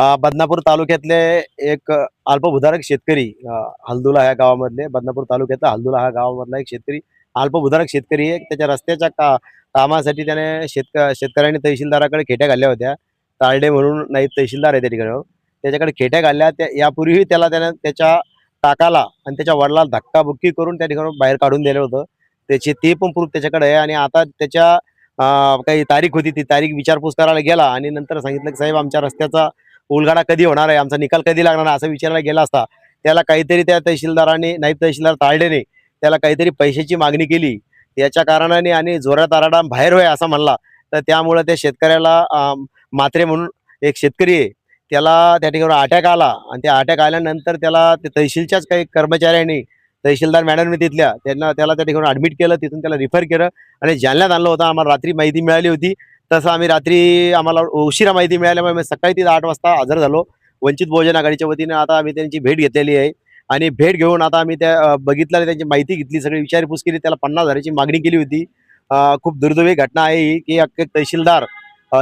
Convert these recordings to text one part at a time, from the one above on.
बदनापूर तालुक्यातले एक अल्पभूधारक शेतकरी हल्दुला ह्या गावामधले बदनापूर तालुक्यातला हल्दुला ह्या गावामधला एक शेतकरी अल्पभूधारक शेतकरी आहे. त्याच्या रस्त्याच्या का कामासाठी त्याने शेतक शेतकऱ्यांनी तहसीलदाराकडे खेट्या घातल्या होत्या. तारडे म्हणून नाही तहसीलदार आहे त्या ठिकाणी त्याच्याकडे खेट्या घातल्या त्या यापूर्वीही त्याला त्याने त्याच्या काकाला आणि त्याच्या वडिलाला धक्काबुक्की करून त्या ठिकाणी बाहेर काढून दिलं होतं. त्याची ते पण प्रूफ त्याच्याकडे आहे आणि आता त्याच्या काही तारीख होती ती तारीख विचारपूस करायला गेला आणि नंतर सांगितलं की साहेब आमच्या रस्त्याचा उलगाडा कधी होणार आहे? आमचा निकाल कधी लागणार आहे? असं विचारायला गेला असता त्याला काहीतरी त्या तहसीलदाराने नाईब तहसीलदार ताळडेने त्याला काहीतरी पैशाची मागणी केली. याच्या कारणाने आणि जोरात आराडा बाहेर होय असं म्हणला. तर त्यामुळे त्या शेतकऱ्याला मात्रे म्हणून एक शेतकरी आहे त्याला त्या ठिकाणी अटॅक आला. आणि त्या अटॅक आल्यानंतर त्याला ते तहसीलच्याच काही कर्मचाऱ्यांनी तहसीलदार मॅडमने तिथल्या त्यांना त्याला त्या ठिकाणी ऍडमिट केलं तिथून त्याला रिफर केलं आणि जालन्यात आणलं होतं. आम्हाला रात्री माहिती मिळाली होती. तसं आम्ही रात्री आम्हाला उशिरा माहिती मिळाल्यामुळे आम्ही सकाळी तिथं आठ वाजता हजर झालो. वंचित बहुजन आघाडीच्या वतीने आता आम्ही त्यांची भेट घेतलेली आहे. आणि भेट घेऊन आता आम्ही त्या अं, बघितलं त्यांची माहिती घेतली सगळी विचारपूस केली त्याला पन्नास हजाराची मागणी केली होती. खूप दुर्दैवी घटना आहे ही की एक तहसीलदार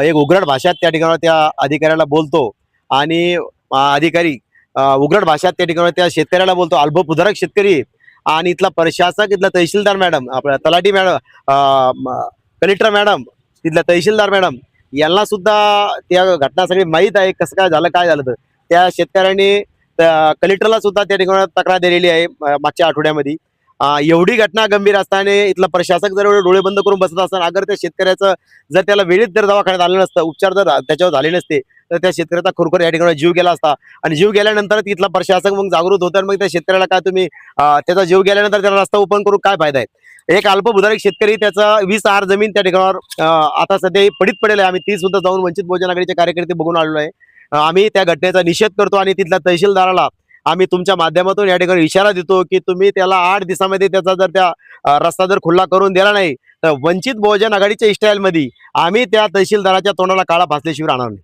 एक उघड भाषात त्या ठिकाणी त्या अधिकाऱ्याला बोलतो. आणि अधिकारी अं, उघड भाषात त्या ठिकाणी त्या शेतकऱ्याला बोलतो. अल्पभूधारक शेतकरी. आणि इथला प्रशासक इथला तहसीलदार मॅडम आपला तलाठी मॅडम कलेक्टर मॅडम तिथल्या तहसीलदार मॅडम यांना सुद्धा त्या घटना सगळी माहीत आहे कसं काय झालं काय झालं तर. त्या शेतकऱ्यांनी कलेक्टरला सुद्धा त्या ठिकाणी तक्रार दिलेली आहे मागच्या आठवड्यामध्ये. एवढी घटना गंभीर असताना इथला प्रशासक जर एवढे डोळे बंद करून बसत असताना अगर त्या शेतकऱ्याचं जर त्याला वेळीत जर दवाखान्यात आलं नसतं उपचार जर त्याच्यावर झाले नसते तर त्या शेतकऱ्याचा खरोखर या ठिकाणी जीव गेला असता. आणि जीव गेल्यानंतर तिथला प्रशासक मग जागृत होतं आणि मग त्या शेतकऱ्याला काय तुम्ही त्याचा जीव गेल्यानंतर त्याला रस्ता ओपन करून काय फायदा आहे? एक अल्पभूधारक शेतकरी त्याचा वीस आर जमीन त्या ठिकाणावर आता सध्या पडीत पडेल आहे. आम्ही ती सुद्धा जाऊन वंचित बहुजन आघाडीचे कार्यकर्ते बघून आलेलो आहे. आम्ही त्या घटनेचा निषेध करतो आणि तिथल्या तहसीलदाराला आम्ही तुमच्या माध्यमातून या ठिकाणी इशारा देतो की तुम्ही त्याला आठ दिवसामध्ये त्याचा जर त्या रस्ता जर खुल्ला करून दिला नाही तर वंचित बहुजन आघाडीच्या इस्टाईलमध्ये आम्ही त्या तहसीलदाराच्या तोंडाला काळा फासल्याशिवाय राहणार नाही.